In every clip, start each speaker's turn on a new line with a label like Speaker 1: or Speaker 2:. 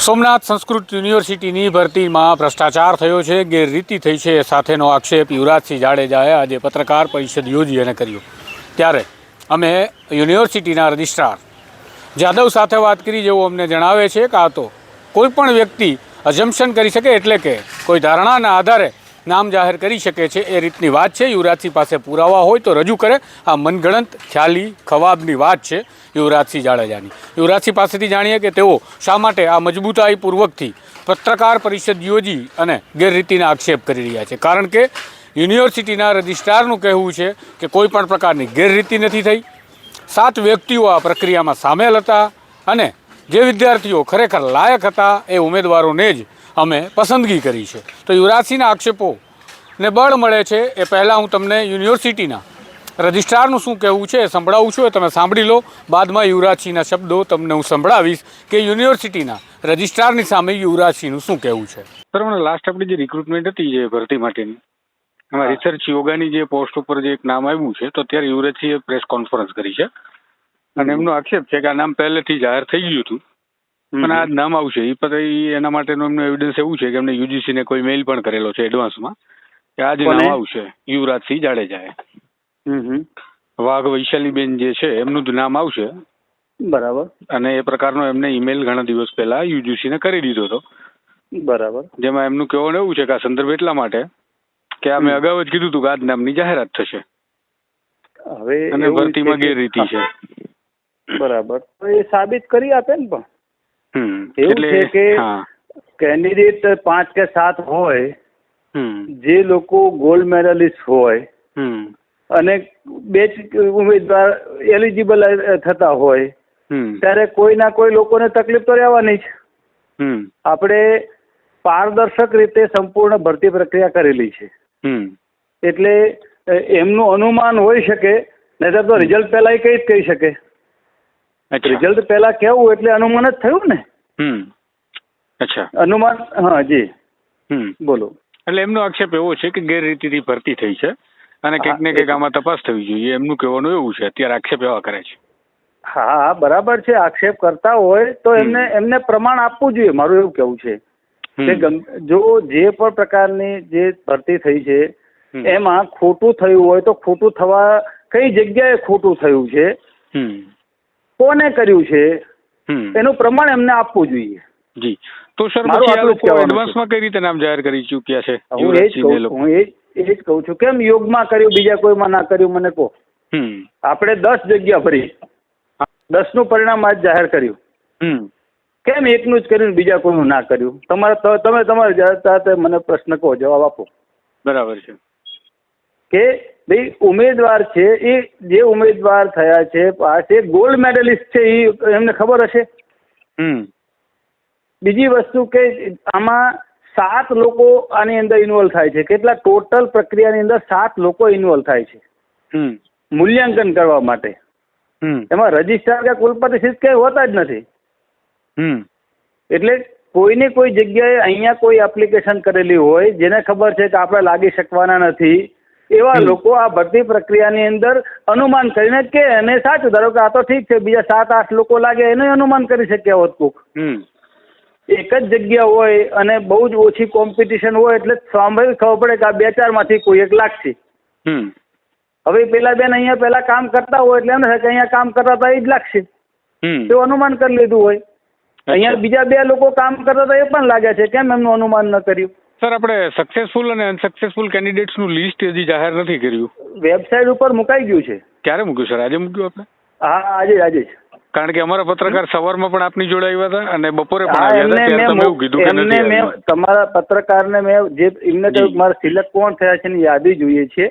Speaker 1: સોમનાથ સંસ્કૃત યુનિવર્સિટીની ભરતીમાં ભ્રષ્ટાચાર થયો છે, ગેરરીતિ થઈ છે સાથેનો આક્ષેપ યુવરાજસિંહ જાડેજાએ આજે પત્રકાર પરિષદ યોજી અને કર્યો. ત્યારે અમે યુનિવર્સિટીના રજિસ્ટ્રાર જાદવ સાથે વાત કરી જેવું અમને જણાવે છે કે તો કોઈ પણ વ્યક્તિ અજમ્પશન કરી શકે એટલે કે કોઈ ધારણાના આધારે નામ જાહેર કરી શકે છે, એ રીતની વાત છે. યુવરાજસિંહ પાસે પુરાવા હોય તો રજૂ કરે. આ મનગણંત ખ્યાલી ખવાબની વાત છે યુવરાજસિંહ જાડેજાની. યુવરાજસિંહ પાસેથી જાણીએ કે તેઓ શા માટે આ મજબૂતાઈપૂર્વકથી પત્રકાર પરિષદ યોજી અને ગેરરીતિના આક્ષેપ કરી રહ્યા છે? કારણ કે યુનિવર્સિટીના રજિસ્ટ્રારનું કહેવું છે કે કોઈ પણ પ્રકારની ગેરરીતિ નથી થઈ. સાત વ્યક્તિઓ આ પ્રક્રિયામાં સામેલ હતા અને જે વિદ્યાર્થીઓ ખરેખર લાયક હતા એ ઉમેદવારોને જ અમે પસંદગી કરી છે. તો યુવરાજસિંહના આક્ષેપો ને બળ મળે છે એ પહેલાં હું તમને યુનિવર્સિટીના રજિસ્ટ્રારનું શું કહેવું છે એ સંભળાવું છું એ તમે સાંભળી લો. બાદમાં યુવરાજસિંહના શબ્દો તમને હું સંભળાવીશ કે યુનિવર્સિટીના રજિસ્ટ્રારની સામે યુવરાજસિંહનું શું કહેવું છે. સર મને લાસ્ટ આપણી જે રિક્રુટમેન્ટ હતી જે ભરતી માટેની એમાં રિસર્ચ યોગાની જે પોસ્ટ ઉપર જે એક નામ આવ્યું છે તો અત્યારે યુવરાજસિંહે પ્રેસ કોન્ફરન્સ કરી છે. અને એમનો આક્ષેપ છે કે આ નામ પહેલેથી જાહેર થઈ ગયું હતું. પણ આ નામ આવશે એ પછી એના માટેનું એમનું એવિડન્સ એવું છે કે એમને યુજીસી ને કોઈ મેઇલ પણ કરેલો છે એડવાન્સમાં કે આ જ નામ આવશે યુવરાજસિંહ જાડેજાએ. વાઘ વૈશાલીબેન જે છે એમનું જ નામ આવશે.
Speaker 2: બરાબર.
Speaker 1: અને એ પ્રકારનો એમને ઈમેલ ઘણા દિવસ પહેલા યુજીસી ને કરી દીધો હતો.
Speaker 2: બરાબર.
Speaker 1: જેમાં એમનું કહેવાનું એવું છે કે આ સંદર્ભ એટલા માટે કે આ મેં અગાઉ જ કીધું હતું કે આ જ નામની જાહેરાત થશે.
Speaker 2: હવે
Speaker 1: અને ભરતીમાં ગેરરીતિ છે.
Speaker 2: બરાબર. તો એ સાબિત કરી આપે ને પણ. એવું છે કે કેન્ડિડેટ પાંચ કે સાત હોય
Speaker 1: હમ.
Speaker 2: જે લોકો ગોલ્ડ મેડલિસ્ટ હોય અને બે જ ઉમેદવાર એલિજિબલ થતા હોય ત્યારે કોઈ ના કોઈ લોકોને તકલીફ તો રહેવાની જ. આપણે પારદર્શક રીતે સંપૂર્ણ ભરતી પ્રક્રિયા કરેલી છે. એટલે એમનું અનુમાન હોઈ શકે નહીતર તો રિઝલ્ટ પહેલા એ કઈ જ કહી શકે. રિઝલ્ટ પહેલા કેવું એટલે અનુમાન જ થયું ને?
Speaker 1: હમ. અચ્છા.
Speaker 2: અનુમાન હા જી.
Speaker 1: હમ.
Speaker 2: બોલો.
Speaker 1: એટલે એમનો આક્ષેપ એવો છે કે ગેરરીતિથી ભરતી થઈ છે અને કંઈક ને કંઈક આમાં તપાસ થવી જોઈએ. એમનું કહેવાનું એવું છે અત્યારે આક્ષેપ એવા કરે છે.
Speaker 2: હા બરાબર છે. આક્ષેપ કરતા હોય તો એમને એમને પ્રમાણ આપવું જોઈએ. મારું એવું કેવું છે કે જો જે પણ પ્રકારની જે ભરતી થઈ છે એમાં ખોટું થયું હોય તો ખોટું થવા કઈ જગ્યાએ ખોટું થયું છે?
Speaker 1: હમ.
Speaker 2: કોને કર્યું છે એનું પ્રમાણ એમને આપવું જોઈએ.
Speaker 1: જી. તો સર પછી આ લોકો એડવાન્સમાં કઈ રીતે નામ જાહેર કરી ચૂક્યા છે?
Speaker 2: હું એ જ કહું હું એ જ- કહું છું. કેમ યોગમાં કર્યું બીજા કોઈમાં ના કર્યું મને કહો.
Speaker 1: હમ.
Speaker 2: આપણે દસ જગ્યા ભરી દસનું પરિણામ આજ જાહેર કર્યું. કેમ એકનું જ કર્યું બીજા કોઈનું ના કર્યું? તમારે તમે તમારી જાતે મને પ્રશ્ન કહો જવાબ આપો.
Speaker 1: બરાબર છે.
Speaker 2: કે ભાઈ ઉમેદવાર છે એ જે ઉમેદવાર થયા છે પાસે ગોલ્ડ મેડલિસ્ટ છે એ એમને ખબર હશે?
Speaker 1: હમ.
Speaker 2: બીજી વસ્તુ કે આમાં સાત લોકો આની અંદર ઇન્વોલ્વ થાય છે. કેટલા? ટોટલ પ્રક્રિયાની અંદર સાત લોકો ઇન્વોલ્વ થાય છે.
Speaker 1: હમ.
Speaker 2: મૂલ્યાંકન કરવા માટે.
Speaker 1: હમ.
Speaker 2: એમાં રજિસ્ટ્રાર કે કુલપતિ સિદ્ધ કે હોતા જ નથી.
Speaker 1: હમ.
Speaker 2: એટલે કોઈને કોઈ જગ્યાએ અહીંયા કોઈ એપ્લિકેશન કરેલી હોય જેને ખબર છે કે આપણે લાગી શકવાના નથી એવા લોકો આ ભરતી પ્રક્રિયાની અંદર અનુમાન કરીને કે અને સાચું. ધારો કે આ તો ઠીક છે બીજા સાત આઠ લોકો લાગે એને અનુમાન કરી શક્યા હોત કોક એક જ જગ્યા હોય અને બહુ જ ઓછી કોમ્પિટિશન હોય એટલે સ્વાભાવિક ખબર પડે કે આ બે ચારમાંથી કોઈ એક લાગશે.
Speaker 1: હમ.
Speaker 2: હવે પેલા બેન અહીંયા પેલા કામ કરતા હોય એટલે એમ થાય કે અહીંયા કામ કરતા હતા એ જ લાગશે.
Speaker 1: હમ.
Speaker 2: તેવું અનુમાન કરી લીધું હોય. અહીંયા બીજા બે લોકો કામ કરતા હતા એ પણ લાગે છે. કેમ એમનું અનુમાન ન કર્યું?
Speaker 1: સર આપણે સક્સેસફુલ અને અનસક્સેસફુલ કેન્ડિડેટ્સનું લિસ્ટ હજી જાહેર નથી કર્યું.
Speaker 2: વેબસાઇટ ઉપર મુકાઈ ગયું છે.
Speaker 1: ક્યારે મૂક્યું સર? આજે મૂક્યું આપણે
Speaker 2: હા આજે આજે જ.
Speaker 1: કારણ કે અમારા પત્રકાર સવારમાં પણ આપની જોડે આવ્યા હતા અને બપોરે પણ આવ્યા હતા ત્યારે
Speaker 2: મેં
Speaker 1: તમે એવું કીધું કે નથી
Speaker 2: મેં તમારા પત્રકારને મેં જે એમને કહ્યું મારે સિલેક્ટ કોણ થયા છે એની યાદી જોઈએ છે.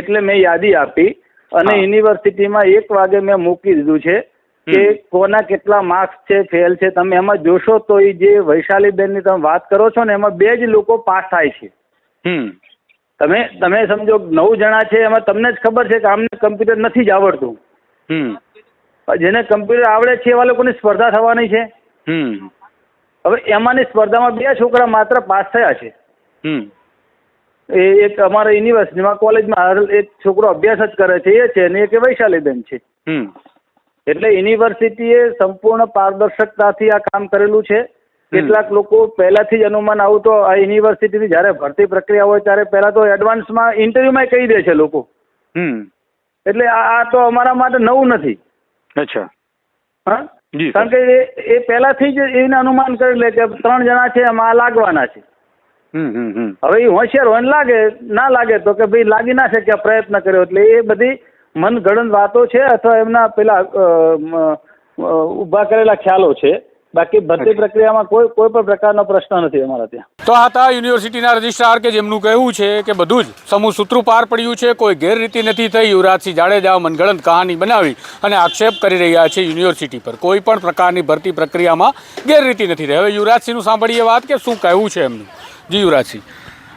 Speaker 2: એટલે મેં યાદી આપી અને યુનિવર્સિટીમાં એક વાગે મેં મૂકી દીધું છે. કે કોના કેટલા માર્ક્સ છે ફેલ છે તમે એમાં જોશો તો એ જે વૈશાલીબેનની તમે વાત કરો છો ને એમાં બે જ લોકો પાસ થાય છે. તમે તમે સમજો નવ જણા છે એમાં તમને જ ખબર છે કે આમને કમ્પ્યુટર નથી જ આવડતું. જેને કમ્પ્યુટર આવડે છે એવા લોકોની સ્પર્ધા થવાની છે.
Speaker 1: હમ.
Speaker 2: હવે એમાંની સ્પર્ધામાં બે છોકરા માત્ર પાસ થયા છે. એ એક અમારા યુનિવર્સિટીમાં કોલેજમાં એક છોકરો અભ્યાસ જ કરે છે એ છે અને એક વૈશાલી વૈશાલીબેન છે. એટલે યુનિવર્સિટીએ સંપૂર્ણ પારદર્શકતાથી આ કામ કરેલું છે. કેટલાક લોકો પહેલાથી જ અનુમાન આવું તો આ યુનિવર્સિટીની જ્યારે ભરતી પ્રક્રિયા હોય ત્યારે પહેલા તો એડવાન્સમાં ઇન્ટરવ્યુમાં કહી દે છે લોકો.
Speaker 3: હમ.
Speaker 2: એટલે આ તો અમારા માટે નવું નથી.
Speaker 3: અચ્છા.
Speaker 2: હા? કારણ કે એ પહેલાથી જ એને અનુમાન કરી લે કે ત્રણ જણા છે એમાં આ લાગવાના છે.
Speaker 3: હમ હમ હમ.
Speaker 2: હવે એ હોશિયાર હોય ને લાગે ના લાગે તો કે ભાઈ લાગી ના શકે પ્રયત્ન કર્યો. એટલે એ બધી મનગણત વાતો છે અથવા એમના પેલા ઊભા કરેલા ખ્યાલો છે. બાકી ભરતી પ્રક્રિયામાં કોઈ કોઈ પણ પ્રકારનો પ્રશ્ન નથી અમારા ત્યાં.
Speaker 1: તો આ હતા યુનિવર્સિટીના રજિસ્ટ્રાર કે જેમનું કહેવું છે કે બધું જ સમૂહ સૂત્રો પાર પડ્યું છે કોઈ ગેરરીતિ નથી થઈ. યુવરાજસિંહ જાડેજા મનગણત કહાની બનાવી અને આક્ષેપ કરી રહ્યા છે યુનિવર્સિટી પર. કોઈ પણ પ્રકારની ભરતી પ્રક્રિયામાં ગેરરીતિ નથી થઈ. હવે યુવરાજસિંહનું સાંભળીએ વાત કે શું કહેવું છે એમનું? જી યુવરાજસિંહ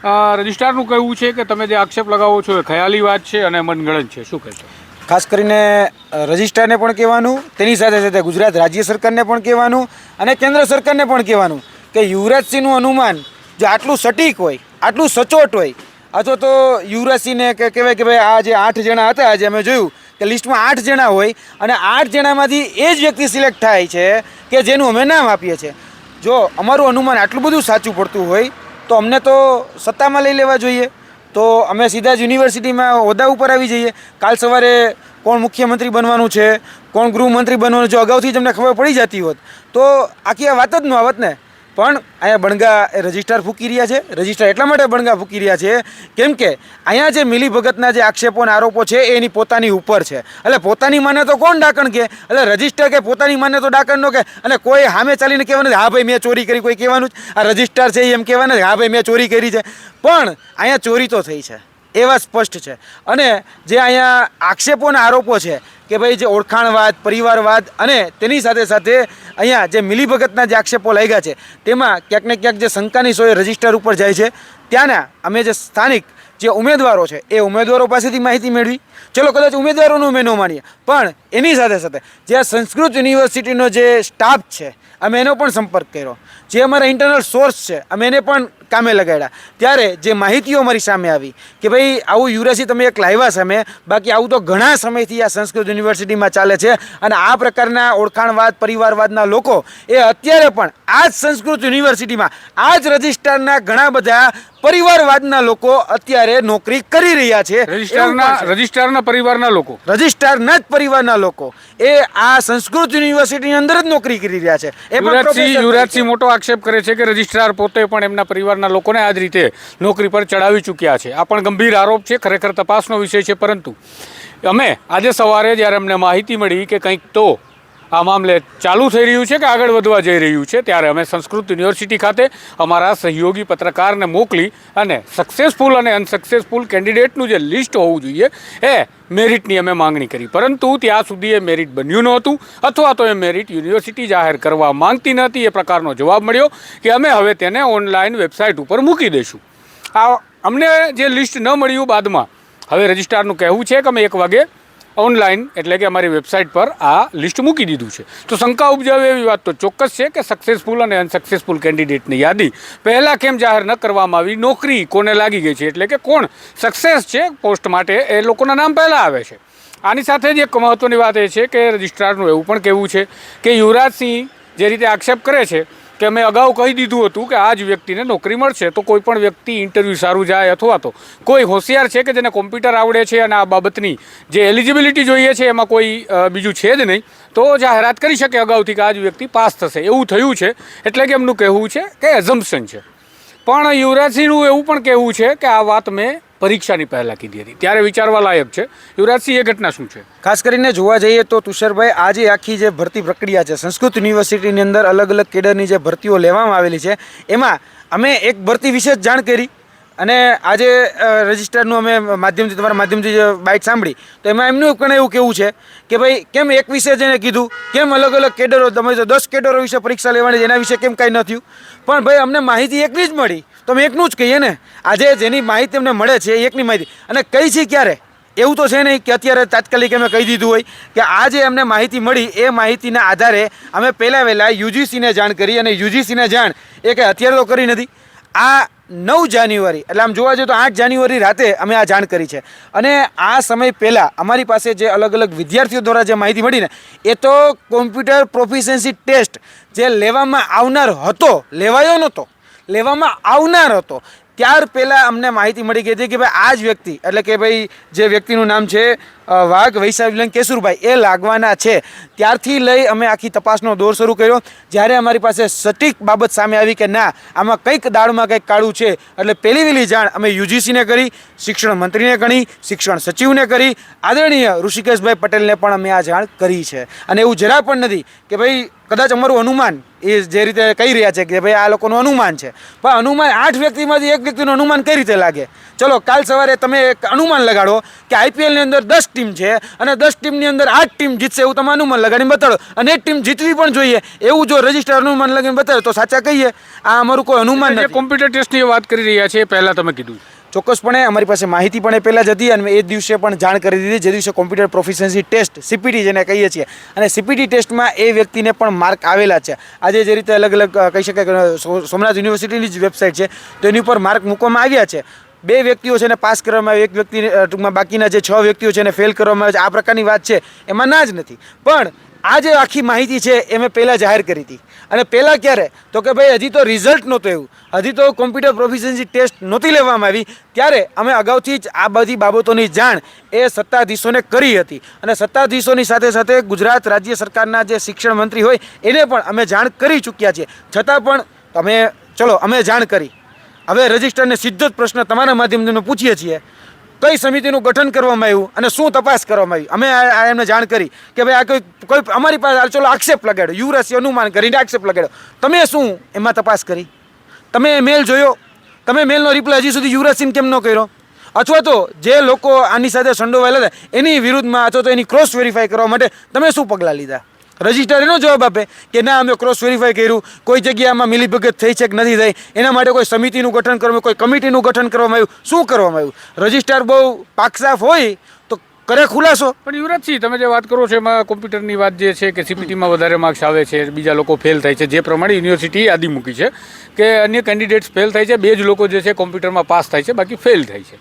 Speaker 1: રજિસ્ટ્રારનું કહેવું છે કે તમે જે આક્ષેપ લગાવો છો એ ખયાલી વાત છે અને મનગણત છે. શું કહેશો?
Speaker 4: ખાસ કરીને રજિસ્ટ્રારને પણ કહેવાનું, તેની સાથે સાથે ગુજરાત રાજ્ય સરકારને પણ કહેવાનું અને કેન્દ્ર સરકારને પણ કહેવાનું કે યુવરાજસિંહનું અનુમાન જો આટલું સટીક હોય, આટલું સચોટ હોય, અથવા તો યુવરાજસિંહને કહેવાય કે ભાઈ આ જે આઠ જણા હતા, આજે અમે જોયું કે લિસ્ટમાં આઠ જણા હોય અને આઠ જણામાંથી એ જ વ્યક્તિ સિલેક્ટ થાય છે કે જેનું અમે નામ આપીએ છીએ. જો અમારું અનુમાન આટલું બધું સાચું પડતું હોય તો અમને તો સત્તામાં લઈ લેવા જોઈએ. તો અમે સીધા જ યુનિવર્સિટીમાં હોદ્દા ઉપર આવી જઈએ. કાલ સવારે કોણ મુખ્યમંત્રી બનવાનું છે, કોણ ગૃહમંત્રી બનવાનું છે, અગાઉથી જ અમને ખબર પડી જતી હોત. તો આખી આ વાત જ ન આવત ને? પણ અહીંયા બણગા એ રજિસ્ટ્રાર ફૂકી રહ્યા છે. રજિસ્ટ્રાર એટલા માટે બણગા ફૂકી રહ્યા છે કેમ કે અહીંયા જે મિલીભગતના જે આક્ષેપો અને આરોપો છે એની પોતાની ઉપર છે. એટલે પોતાની માને તો કોણ ડાકણ કે? એટલે રજિસ્ટર કે પોતાની માને તો ડાકણ નો કે? અને કોઈ સામે ચાલીને કહેવાનું હા ભાઈ, મેં ચોરી કરી. કોઈ કહેવાનું જ. આ રજિસ્ટ્રાર છે એમ કહેવાનું હા ભાઈ, મેં ચોરી કરી છે. પણ અહીંયા ચોરી તો થઈ છે. એવા સ્પષ્ટ છે. અને જે અહીંયા આક્ષેપો અને આરોપો છે કે ભાઈ જે ઓળખાણવાદ, પરિવારવાદ અને તેની સાથે સાથે અહીંયા જે મિલીભગતના જે આક્ષેપો લાગ્યા છે, તેમાં ક્યાંક ને ક્યાંક જે શંકાની સોય રજિસ્ટર ઉપર જાય છે. ત્યાંના અમે જે સ્થાનિક જે ઉમેદવારો છે, એ ઉમેદવારો પાસેથી માહિતી મેળવી. ચલો, કદાચ ઉમેદવારોનું અમે ન માનીએ. પણ એની સાથે સાથે જે આ સંસ્કૃત યુનિવર્સિટીનો જે સ્ટાફ છે, અમે એનો પણ સંપર્ક કર્યો. જે અમારા ઇન્ટરનલ સોર્સ છે, અમે એને પણ કામે લગાડ્યા. ત્યારે જે માહિતીઓ મારી સામે આવી કે ભાઈ, આવું યુરેસી તમે એક લાવ્યા સામે બાકી આવું તો ઘણા સમયથી આ સંસ્કૃત યુનિવર્સિટીમાં ચાલે છે અને આ પ્રકારના ઓળખાણવાદ, પરિવારવાદના લોકો એ અત્યારે પણ આ જ સંસ્કૃત યુનિવર્સિટીમાં, આ જ રજિસ્ટ્રારના ઘણા બધા પરિવારવાદના લોકો અત્યારે નોકરી કરી રહ્યા છે
Speaker 1: રજિસ્ટ્રારના રજિસ્ટ્રારના પરિવારના લોકો.
Speaker 4: રજિસ્ટ્રારના જ પરિવારના લોકો. એ આ સંસ્કૃત યુનિવર્સિટીની અંદર જ નોકરી કરી રહ્યા છે. એ
Speaker 1: યુવરાજસિંહ યુવરાજસિંહ મોટો આક્ષેપ કરે છે કે રજિસ્ટ્રાર પોતે પણ એમના પરિવારના લોકોને આ જ રીતે નોકરી પર ચડાવી ચૂક્યા છે. આ પણ ગંભીર આરોપ છે ખરેખર તપાસનો વિષય છે પરંતુ અમે આજે સવારે જ્યારે અમને માહિતી મળી કે કંઈક તો આ મામલે ચાલુ થઈ રહ્યું છે કે આગળ વધવા જઈ રહ્યું છે, ત્યારે અમે સંસ્કૃત યુનિવર્સિટી ખાતે અમારા સહયોગી પત્રકારને મોકલી અને સક્સેસફુલ અને અનસક્સેસફુલ કેન્ડિડેટનું જે લિસ્ટ હોવું જોઈએ, એ મેરિટની અમે માંગણી કરી. પરંતુ ત્યાં સુધી એ મેરિટ બન્યું નહોતું, અથવા તો એ મેરિટ યુનિવર્સિટી જાહેર કરવા માંગતી નહોતી એ પ્રકારનો જવાબ મળ્યો કે અમે હવે તેને ઓનલાઈન વેબસાઇટ ઉપર મૂકી દઈશું. આ અમને જે લિસ્ટ ન મળ્યું બાદમાં, હવે રજિસ્ટ્રારનું કહેવું છે કે અમે એક વાગે ઓનલાઈન એટલે કે અમારી વેબસાઇટ પર આ લિસ્ટ મૂકી દીધું છે. તો શંકા ઉપજાવે એવી વાત તો ચોક્કસ છે કે સક્સેસફુલ અને અનસક્સેસફુલ કેન્ડિડેટની યાદી પહેલાં કેમ જાહેર ન કરવામાં આવી? નોકરી કોને લાગી ગઈ છે? એટલે કે કોણ સક્સેસ છે પોસ્ટ માટે? એ લોકોના નામ પહેલાં આવે છે. આની સાથે જ એક મહત્ત્વની વાત એ છે કે રજિસ્ટ્રારનું એવું પણ કહેવું છે કે યુવરાજસિંહ જે રીતે આક્ષેપ કરે છે કે મેં અગાઉ કહી દીધું હતું કે આ જ વ્યક્તિને નોકરી મળશે, તો કોઈ પણ વ્યક્તિ ઇન્ટરવ્યૂ સારું જાય અથવા તો કોઈ હોશિયાર છે કે જેને કોમ્પ્યુટર આવડે છે અને આ બાબતની જે એલિજિબિલિટી જોઈએ છે એમાં કોઈ બીજું છે જ નહીં, તો જાહેરાત કરી શકે અગાઉથી કે આ જ વ્યક્તિ પાસ થશે. એવું થયું છે, એટલે કે એમનું કહેવું છે કે એઝમ્પશન છે. પણ યુવરાજસિંહનું એવું પણ કહેવું છે કે આ વાત મેં પરીક્ષાની પહેલાં કીધી હતી. ત્યારે વિચારવા લાયક છે. યુવરાજસિંહ, એ ઘટના શું છે?
Speaker 4: ખાસ કરીને જોવા જઈએ તો તુષારભાઈ, આ જે આખી જે ભરતી પ્રક્રિયા છે, સંસ્કૃત યુનિવર્સિટીની અંદર અલગ અલગ કેડરની જે ભરતીઓ લેવામાં આવેલી છે, એમાં અમે એક ભરતી વિશે જ જાણ કરી. અને આજે રજિસ્ટરનું અમે માધ્યમથી, તમારા માધ્યમથી જે બાઇટ સાંભળી, તો એમાં એમનું પણ એવું કેવું છે કે ભાઈ, કેમ એક વિશે જેને કીધું, કેમ અલગ અલગ કેડરો, તમે તો દસ કેડરો વિશે પરીક્ષા લેવાની, એના વિશે કેમ કાંઈ ન થયું? પણ ભાઈ, અમને માહિતી એકની જ મળી. તો અમે એકનું જ કહીએ ને. આજે જેની માહિતી અમને મળે છે એકની માહિતી. અને કઈ છે ક્યારે? એવું તો છે નહીં કે અત્યારે તાત્કાલિક અમે કહી દીધું હોય કે આ જે અમને માહિતી મળી. એ માહિતીના આધારે અમે પહેલાં વહેલાં યુજીસીને જાણ કરી અને યુજીસીને જાણ એ કંઈ અત્યારે તો કરી નથી. આ નવ જાન્યુઆરી, એટલે આમ જોવા જઈએ તો આઠ જાન્યુઆરી રાતે અમે આ જાણ કરી છે. અને આ સમય પહેલાં અમારી પાસે જે અલગ અલગ વિદ્યાર્થીઓ દ્વારા જે માહિતી મળી ને, એ તો કોમ્પ્યુટર પ્રોફિશન્સી ટેસ્ટ જે લેવામાં આવનાર હતો, લેવાયો નહોતો, લેવામાં આવનાર હતો. ત્યાર પહેલાં અમને માહિતી મળી ગઈ હતી કે ભાઈ આ જ વ્યક્તિ, એટલે કે ભાઈ જે વ્યક્તિનું નામ છે વાઘ વૈશાખ કેશુરભાઈ એ લાગવાના છે. ત્યારથી લઈ અમે આખી તપાસનો દોર શરૂ કર્યો. જ્યારે અમારી પાસે સટીક બાબત સામે આવી કે ના, આમાં કંઈક દાળમાં કંઈક કાળું છે, એટલે પહેલી વહેલી જાણ અમે યુજીસીને કરી, શિક્ષણ મંત્રીને કરી શિક્ષણ સચિવને કરી, આદરણીય ઋષિકેશભાઈ પટેલને પણ અમે આ જાણ કરી છે. અને એવું જરા પણ નથી કે ભાઈ કદાચ અમારું અનુમાન એ જે રીતે કહી રહ્યા છે કે ભાઈ આ લોકોનું અનુમાન છે. પણ અનુમાન આઠ વ્યક્તિમાંથી એક વ્યક્તિનું અનુમાન કઈ રીતે લાગે? ચલો કાલ સવારે તમે એક અનુમાન લગાડો કે આઈપીએલની અંદર દસ ટીમ છે અને દસ ટીમની અંદર આઠ ટીમ જીતશે એવું તમે અનુમાન લગાડીને બતાડો. અને એક ટીમ જીતવી પણ જોઈએ. એવું જો રજિસ્ટર અનુમાન લગાડીને બતાડો તો સાચા કહીએ? આ અમારું કોઈ અનુમાન
Speaker 1: કોમ્પ્યુટર ટેસ્ટની વાત કરી રહ્યા છે પહેલાં તમે કીધું
Speaker 4: ચોક્કસપણે અમારી પાસે માહિતી પણ એ પહેલાં જ હતી અને એ દિવસે પણ જાણ કરી દીધી. જે દિવસે કોમ્પ્યુટર પ્રોફિશન્સી ટેસ્ટ સીપીટી જેને કહીએ છીએ. અને સીપીટી ટેસ્ટમાં એ વ્યક્તિને પણ માર્ક આવેલા છે. આજે જે રીતે અલગ અલગ કહી શકાય સોમનાથ યુનિવર્સિટીની જ વેબસાઇટ છે. તો એની ઉપર માર્ક મૂકવામાં આવ્યા છે. બે વ્યક્તિઓ છે એને પાસ કરવામાં આવે એક વ્યક્તિ ટૂંકમાં બાકીના જે છ વ્યક્તિઓ છે એને ફેલ કરવામાં આવે છે. આ પ્રકારની વાત છે. એમાં ના જ નથી. પણ આ જે આખી માહિતી છે એ મેં પહેલાં જાહેર કરી હતી. અને પહેલાં ક્યારે? તો કે ભાઈ, હજી તો રિઝલ્ટ નહોતું એવું હજી તો કોમ્પ્યુટર પ્રોફિશન્સી ટેસ્ટ નહોતી લેવામાં આવી. ત્યારે અમે અગાઉથી જ આ બધી બાબતોની જાણ એ સત્તાધીશોને કરી હતી. અને સત્તાધીશોની સાથે સાથે ગુજરાત રાજ્ય સરકારના જે શિક્ષણ મંત્રી હોય, એને પણ અમે જાણ કરી ચૂક્યા છીએ. છતાં પણ અમે ચલો, અમે જાણ કરી. હવે રજિસ્ટરને સીધો જ પ્રશ્ન તમારા માધ્યમથી પૂછીએ છીએ. કઈ સમિતિનું ગઠન કરવામાં આવ્યું અને શું તપાસ કરવામાં આવી? અમે એમને જાણ કરી કે ભાઈ આ કોઈ કોઈ અમારી પાસે ચલો આક્ષેપ લગાડ્યો યુવરાશિ અનુમાન કરીને આક્ષેપ લગાડ્યો. તમે શું એમાં તપાસ કરી? તમે મેલ જોયો? તમે મેલનો રિપ્લાય હજી સુધી યુવરાજસિંહ કેમ ન કર્યો? અથવા તો જે લોકો આની સાથે સંડોવાયેલા હતા, એની વિરુદ્ધમાં અથવા તો એની ક્રોસ વેરીફાઈ કરવા માટે તમે શું પગલાં લીધા? રજિસ્ટર એનો જવાબ આપે કે ના, અમે ક્રોસ વેરીફાઈ કર્યું. કોઈ જગ્યામાં મિલીભગત થઈ છે કે નથી થઈ, એના માટે કોઈ સમિતિનું ગઠન કરવામાં, કોઈ કમિટીનું ગઠન કરવામાં આવ્યું. શું કરવામાં આવ્યું? રજિસ્ટર બહુ પાકસાફ હોય તો કરે ખુલાસો.
Speaker 1: પણ યુવરાજસિંહ તમે જે વાત કરો છો એમાં કોમ્પ્યુટરની વાત જે છે કે સીપીટીમાં વધારે માર્ક્સ આવે છે, બીજા લોકો ફેલ થાય છે, જે પ્રમાણે યુનિવર્સિટી યાદી મૂકી છે કે અન્ય કેન્ડિડેટ્સ ફેલ થાય છે, બે જ લોકો જે છે કોમ્પ્યુટરમાં પાસ થાય છે, બાકી ફેલ થાય છે.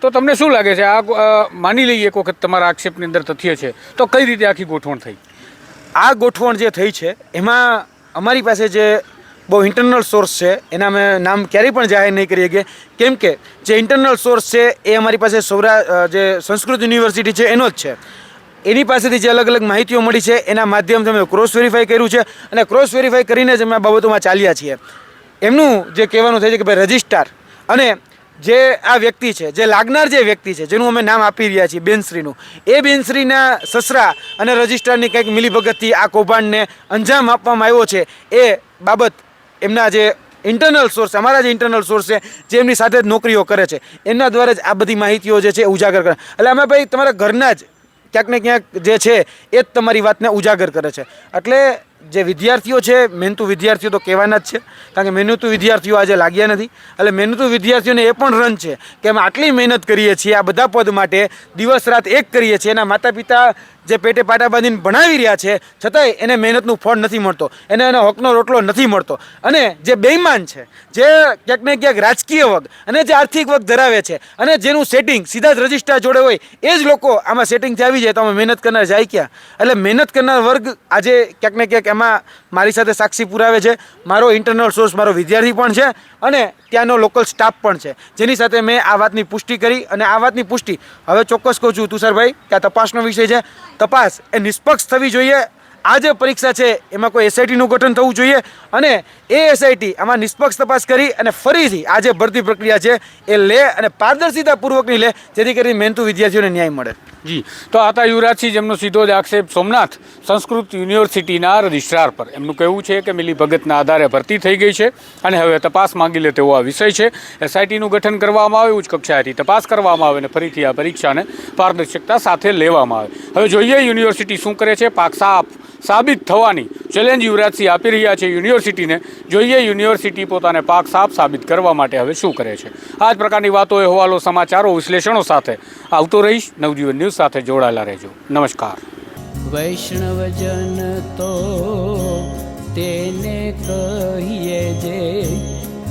Speaker 1: તો તમને શું લાગે છે? આ, માની લઈએ એક વખત તમારા આક્ષેપની અંદર તથ્ય છે, તો કઈ રીતે આખી ગોઠવણ થઈ?
Speaker 4: આ ગોઠવણ જે થઈ છે, એમાં અમારી પાસે જે બહુ ઇન્ટરનલ સોર્સ છે, એના અમે નામ ક્યારેય પણ જાહેર નહીં કરી શકીએ. કેમ કે જે ઇન્ટરનલ સોર્સ છે, એ અમારી પાસે સૌરા જે સંસ્કૃત યુનિવર્સિટી છે, એનો જ છે. એની પાસેથી જે અલગ અલગ માહિતીઓ મળી છે, એના માધ્યમથી અમે ક્રોસ વેરીફાઈ કર્યું છે અને ક્રોસ વેરીફાઈ કરીને જ અમે આ બાબતોમાં ચાલ્યા છીએ. એમનું જે કહેવાનું થાય છે કે ભાઈ રજિસ્ટ્રાર અને જે આ વ્યક્તિ છે, જે લાગનાર જે વ્યક્તિ છે, જેનું અમે નામ આપી રહ્યા છીએ, બેનશ્રીનું. એ બેનશ્રીના સસરા અને રજિસ્ટ્રારની કંઈક મિલીભગતથી આ કૌભાંડને અંજામ આપવામાં આવ્યો છે, એ બાબત એમના જે ઇન્ટરનલ સોર્સ અમારા જે ઇન્ટરનલ સોર્સ છે, જે એમની સાથે જ નોકરીઓ કરે છે, એમના દ્વારા જ આ બધી માહિતીઓ જે છે ઉજાગર કરે. એટલે અમે ભાઈ તમારા ઘરના જ ક્યાંક ને ક્યાંક જે છે, એ જ તમારી વાતને ઉજાગર કરે છે. એટલે જે વિદ્યાર્થીઓ છે મહેનતુ વિદ્યાર્થીઓ તો કહેવાના જ છે, કારણ કે મહેનતુ વિદ્યાર્થીઓ આજે લાગ્યા નથી. એટલે મહેનતુ વિદ્યાર્થીઓને એ પણ રન છે કે અમે આટલી મહેનત કરીએ છીએ, આ બધા પદ માટે દિવસ રાત એક કરીએ છીએ. એના માતા પિતા જે પેટે પાટા બાંધીને ભણાવી રહ્યા છે, છતાંય એને મહેનતનું ફળ નથી મળતો. એને એનો હકનો રોટલો નથી મળતો. અને જે બેઈમાન છે, જે ક્યાંક ને ક્યાંક રાજકીય વર્ગ અને જે આર્થિક વર્ગ ધરાવે છે, અને જેનું સેટિંગ સીધા જ રજિસ્ટ્રાર જોડે હોય, એ જ લોકો આમાં સેટિંગથી આવી જાય તો અમે મહેનત કરનાર જાય ક્યાં? એટલે મહેનત કરનાર વર્ગ આજે ક્યાંક ને ક્યાંક એમાં મારી સાથે સાક્ષી પુરાવે છે. મારો ઇન્ટરનલ સોર્સ મારો વિદ્યાર્થી પણ છે અને ત્યાંનો લોકલ સ્ટાફ પણ છે. જેની સાથે મેં આ વાતની પુષ્ટિ કરી અને આ વાતની પુષ્ટિ હવે ચોક્કસ કહું છું તુષારભાઈ કે આ તપાસનો વિષય છે. તપાસ એ નિષ્પક્ષ થવી જોઈએ આ જે પરીક્ષા છે, એમાં કોઈ એસઆઈટીનું ગઠન થવું જોઈએ અને એ એસઆઈટી આમાં નિષ્પક્ષ તપાસ કરી અને ફરીથી આ જે ભરતી પ્રક્રિયા છે, એ લે અને પારદર્શિતાપૂર્વકની લે, જેથી કરીને મહેનતુ વિદ્યાર્થીઓને ન્યાય મળે.
Speaker 1: જી. તો આ હતા યુવરાજસિંહ જેમનો સીધો જ આક્ષેપ સોમનાથ સંસ્કૃત યુનિવર્સિટીના રજિસ્ટ્રાર પર. એમનું કહેવું છે કે મિલી ભગતના આધારે ભરતી થઈ ગઈ છે અને હવે તપાસ માંગી લે તેવો આ વિષય છે. એસઆઈટીનું ગઠન કરવામાં આવે ઉચ્ચ કક્ષાએથી તપાસ કરવામાં આવે અને ફરીથી આ પરીક્ષાને પારદર્શકતા સાથે લેવામાં આવે. હવે જોઈએ યુનિવર્સિટી શું કરે છે. પાક સાફ સાબિત થવાની ચેલેન્જ યુવરાજસિંહ આપી રહ્યા છે યુનિવર્સિટીને. જોઈએ યુનિવર્સિટી પોતાને પાક સાફ સાબિત કરવા માટે હવે શું કરે છે. આ જ પ્રકારની વાતો એ હોવાલો સમાચારો વિશ્લેષણો સાથે. આવતો રહીશ, નવજીવન ન્યૂઝ સાથે જોડાયેલા રહેજો. નમસ્કાર.
Speaker 5: વૈષ્ણવજન તો તેને કહીએ જે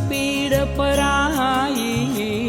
Speaker 5: પીડ પરાઈ